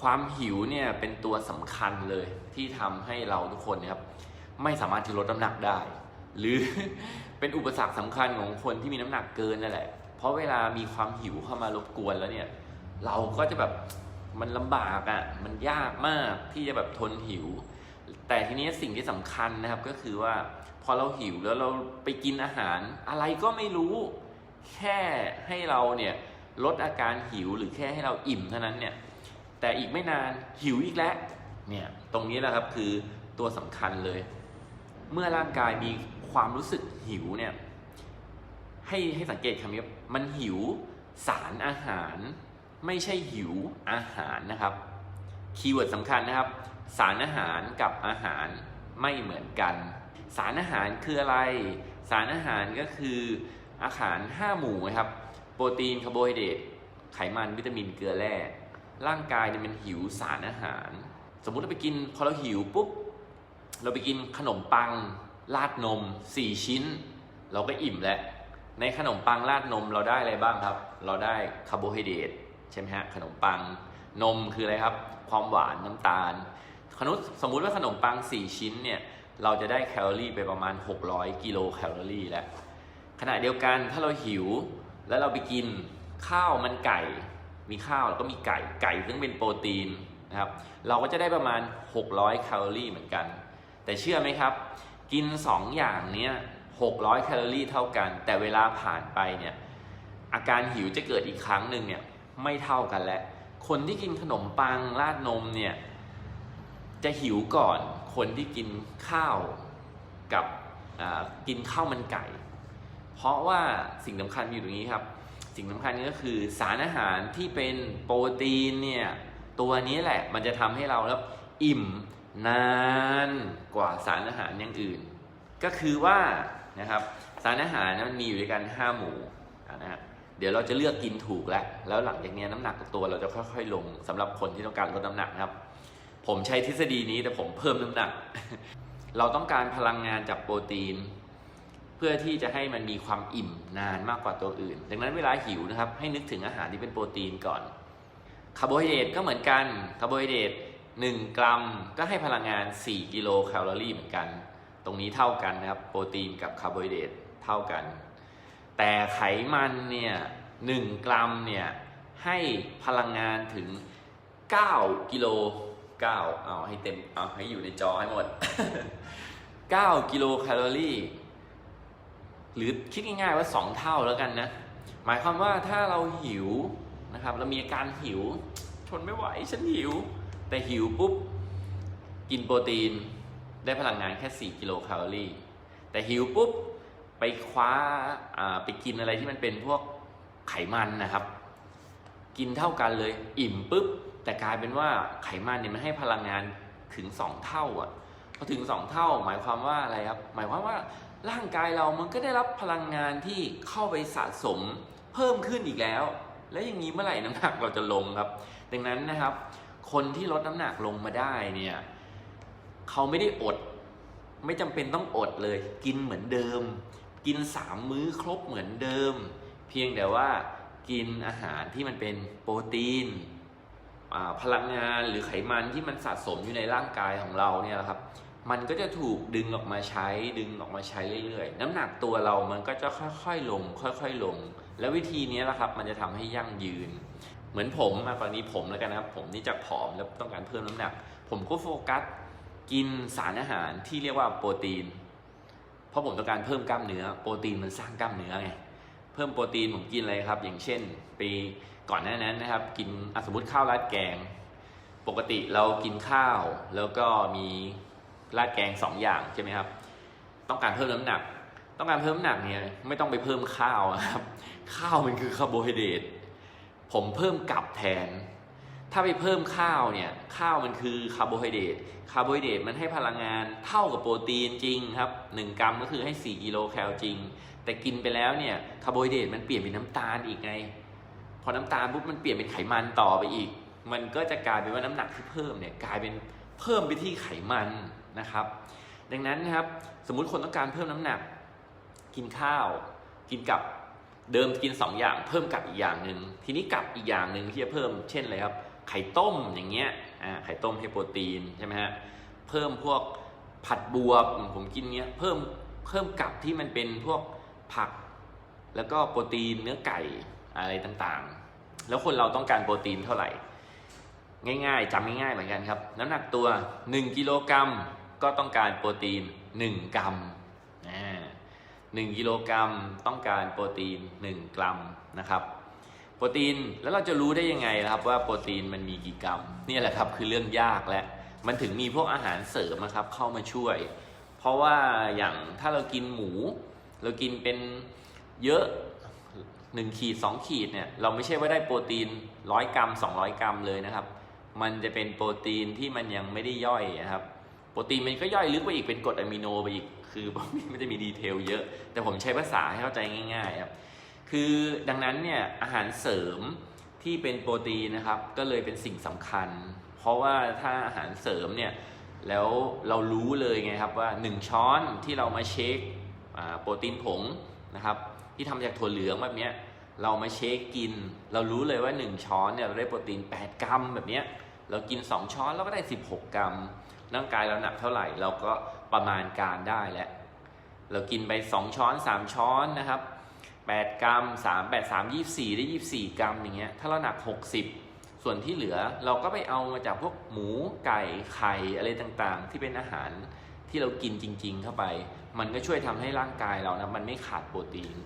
ความหิวเนี่ยเป็นตัวสำคัญเลยที่ทำให้เราทุกคนนะครับไม่สามารถที่ลดน้ำหนักได้ หรือเป็นอุปสรรคสำคัญของคนที่มีน้ำหนักเกินนั่นแหละ เพราะเวลามีความหิวเข้ามารบกวนแล้วเนี่ย เราก็จะแบบมันลำบากอะ่ะมันยากมากที่จะแบบทนหิว แต่ทีนี้สิ่งที่สำคัญนะครับก็คือว่าพอเราหิวแล้วเราไปกินอาหาร อะไรก็ไม่รู้แค่ให้เราเนี่ยลดอาการหิวหรือแค่ให้เราอิ่มเท่านั้นเนี่ย แต่อีกไม่นานหิวอีกแล้วเนี่ยตรงนี้แหละครับคือตัวสำคัญเลย เมื่อร่างกายมีความรู้สึกหิวเนี่ยให้ให้สังเกตคำนี้มันหิวสารอาหาร ไม่ใช่หิวอาหารนะครับคีย์เวิร์ดสำคัญนะครับ สารอาหารกับอาหารไม่เหมือนกัน สารอาหารคืออะไร สารอาหารก็คืออาหาร 5 หมู่นะครับ โปรตีนคาร์โบไฮเดรตไขมันวิตามินเกลือแร่ ร่างกายเนี่ยมันหิวสารอาหาร สมมุติเราไปกินพอเราหิวปุ๊บเราไปกินขนมปัง ราดนม 4 ชิ้น เราก็อิ่มแล้วในขนมปังราดนมเราได้อะไรบ้างครับ เราได้คาร์โบไฮเดรตใช่ไหมฮะขนมปังนมคืออะไรครับ ความหวานน้ำตาลขนุสมมุติว่าขนมปัง 4 ชิ้นเนี่ยเราจะได้แคลอรี่ไปประมาณ 600 กิโลแคลอรี่แล้วขณะเดียวกันถ้าเราหิวแล้วเราไปกินข้าวมันไก่ มีข้าวแล้วก็มีไก่ไก่ซึ่งเป็นโปรตีนนะครับเราก็จะได้ประมาณ 600 แคลอรี่เหมือนกัน แต่เชื่อไหมครับ กิน 2 อย่างเนี้ย600 แคลอรี่เท่ากัน แต่เวลาผ่านไปเนี่ยอาการหิวจะเกิดอีกครั้งหนึ่งเนี่ยไม่เท่ากันแล้วคนที่กินขนมปังราดนมเนี่ยจะหิวก่อนคนที่กินข้าวกับกินข้าวมันไก่ เพราะว่าสิ่งสำคัญอยู่ตรงนี้ครับ สิ่งสำคัญก็คือสารอาหารที่เป็นโปรตีนเนี่ยตัวนี้แหละมันจะทำให้เราแล้วอิ่มนานกว่าสารอาหารอย่างอื่น ก็คือว่านะครับสารอาหารนะมันมีอยู่ด้วยกัน5หมู่นะฮะเดี๋ยวเราจะเลือกกินถูกแล้ว แล้วหลังจากนี้น้ำหนักตัวเราจะค่อย ๆ ลงสำหรับคนที่ต้องการลดน้ำหนักนะครับ ผมใช้ทฤษฎีนี้แต่ผมเพิ่มน้ำหนัก เราต้องการพลังงานจากโปรตีน เพื่อที่จะให้มันมีความอิ่มนานมากกว่าตัวอื่น ดังนั้นเวลาหิวนะครับ ให้นึกถึงอาหารที่เป็นโปรตีนก่อนคาร์โบไฮเดรตก็เหมือนกันคาร์โบไฮเดรต1 กรัมก็ให้พลังงาน 4 กิโลแคลอรี่เหมือนกัน ตรงนี้เท่ากันนะครับ โปรตีนกับคาร์โบไฮเดรตเท่ากัน แต่ไขมันเนี่ย1กรัมเนี่ยให้พลังงานถึง 9 กิโล 9 เอาให้เต็ม เอาให้อยู่ในจอให้หมด 9 กิโลแคลอรี่ หรือคิดง่ายๆว่า 2 เท่าแล้วกันนะ หมายความว่าถ้าเราหิวนะครับเรามีอาการหิว ทนไม่ไหวฉันหิว แต่หิวปุ๊บ กินโปรตีนได้พลังงานแค่ 4 กิโลแคลอรี่ แต่หิวปุ๊บ ไปคว้าไปกินอะไรที่มันเป็นพวกไขมันนะครับ กินเท่ากันเลยอิ่มปุ๊บ แต่กลายเป็นว่าไขมันเนี่ยมันให้พลังงานถึง 2 เท่าอะพอถึง 2 เท่า หมายความว่าอะไรครับ หมายความว่า ร่างกายเรามันก็ได้รับพลังงานที่เข้าไปสะสมเพิ่มขึ้นอีกแล้ว แล้วอย่างนี้เมื่อไหร่น้ำหนักเราจะลงครับ ดังนั้นนะครับ คนที่ลดน้ำหนักลงมาได้เนี่ยเขาไม่ได้อด ไม่จำเป็นต้องอดเลย กินเหมือนเดิม กินสามมื้อครบเหมือนเดิม เพียงแต่ว่ากินอาหารที่มันเป็นโปรตีนพลังงานหรือไขมันที่มันสะสมอยู่ในร่างกายของเราเนี่ยครับ มันก็จะถูกดึงออกมาใช้ดึงออกมาใช้เรื่อยๆ น้ำหนักตัวเรามันก็จะค่อยๆลง ค่อยๆลง แล้ววิธีนี้แหละครับ มันจะทำให้ยั่งยืน เหมือนผมมากรณีผมแล้วกันนะครับ ผมนี่จากผอมแล้วต้องการเพิ่มน้ำหนัก ผมก็โฟกัสกินสารอาหารที่เรียกว่าโปรตีน เพราะผมต้องการเพิ่มกล้ามเนื้อ โปรตีนมันสร้างกล้ามเนื้อไงเพิ่มโปรตีนผมกินอะไรครับ อย่างเช่นปีก่อนหน้านั้นนะครับ กินสมมติข้าวราดแกง ปกติเรากินข้าวแล้วก็มี ราดแกงสองอย่างใช่ไหมครับ ต้องการเพิ่มน้ำหนัก ต้องการเพิ่มน้ำหนักเนี่ยไม่ต้องไปเพิ่มข้าวครับ ข้าวมันคือคาร์โบไฮเดรตผมเพิ่มกลับแทน ถ้าไปเพิ่มข้าวเนี่ยข้าวมันคือคาร์โบไฮเดรตคาร์โบไฮเดรตมันให้พลังงานเท่ากับโปรตีนจริงครับ 1 กรัมก็คือให้ 4 กิโลแคลจริง แต่กินไปแล้วเนี่ยคาร์โบไฮเดรตมันเปลี่ยนเป็นน้ำตาลอีกไง พอน้ำตาลปุ๊บมันเปลี่ยนเป็นไขมันต่อไปอีก มันก็จะกลายเป็นว่าน้ำหนักที่เพิ่มเนี่ยกลายเป็น เพิ่มไปที่ไขมันนะครับ ดังนั้นนะครับสมมุติคนต้องการเพิ่มน้ำหนัก กินข้าว กินกับเดิมกิน 2 อย่าง เพิ่มกับอีกอย่างหนึ่งทีนี้กับอีกอย่างหนึ่งที่จะเพิ่มเช่นอะไรครับ ไข่ต้มอย่างเงี้ยอ่าไข่ต้มให้โปรตีนใช่ไหมฮะเพิ่มพวกผัดบวบผมกินเงี้ยเพิ่มเพิ่มกับที่มันเป็นพวกผัก แล้วก็โปรตีนเนื้อไก่อะไรต่างๆ แล้วคนเราต้องการโปรตีนเท่าไหร่ ง่ายๆจำง่ายๆเหมือนกันครับ น้ำหนักตัว 1 กิโลกรัมก็ต้องการโปรตีน 1 กรัมอ่า1กิโลกรัมต้องการโปรตีน 1 กรัมนะครับโปรตีนแล้วเราจะรู้ได้ยังไงนะครับว่าโปรตีนมันมีกี่กรัมนี่แหละครับคือเรื่องยากและมันถึงมีพวกอาหารเสริมนะครับเข้ามาช่วย เพราะว่าอย่างถ้าเรากินหมู เรากินเป็นเยอะ1ขีด2ขีดเนี่ยเราไม่ใช่ว่าได้โปรตีน 100 กรัม 200 กรัมเลยนะครับ มันจะเป็นโปรตีนที่มันยังไม่ได้ย่อยนะครับ โปรตีนมันก็ย่อยลึกไปอีกเป็นกรดอะมิโนไปอีก คือมันจะมีดีเทลเยอะ แต่ผมใช้ภาษาให้เข้าใจง่ายๆครับ คือดังนั้นเนี่ยอาหารเสริมที่เป็นโปรตีนนะครับ ก็เลยเป็นสิ่งสำคัญ เพราะว่าถ้าอาหารเสริมเนี่ยแล้วเรารู้เลยไงครับว่า 1 ช้อนที่เรามาเช็คโปรตีนผงนะครับ ที่ทำจากถั่วเหลืองแบบเนี้ย เรามาเช็คกิน เรารู้เลยว่า 1 ช้อนเนี่ยเราได้โปรตีน 8 กรัมแบบเนี้ยเรากิน 2 ช้อนเราก็ได้ 16 กรัม ร่างกายเราหนักเท่าไหร่เราก็ประมาณการได้แล้ว เรากินไป 2 ช้อน 3 ช้อนนะครับ 8 กรัม 3 8 3 24 ได้ 24 กรัมอย่างเงี้ย ถ้าเราหนัก 60 ส่วนที่เหลือเราก็ไปเอามาจากพวกหมูไก่ไข่อะไรต่างๆ ที่เป็นอาหารที่เรากินจริง ๆ เข้าไป มันก็ช่วยทำให้ร่างกายเรานะมันไม่ขาดโปรตีน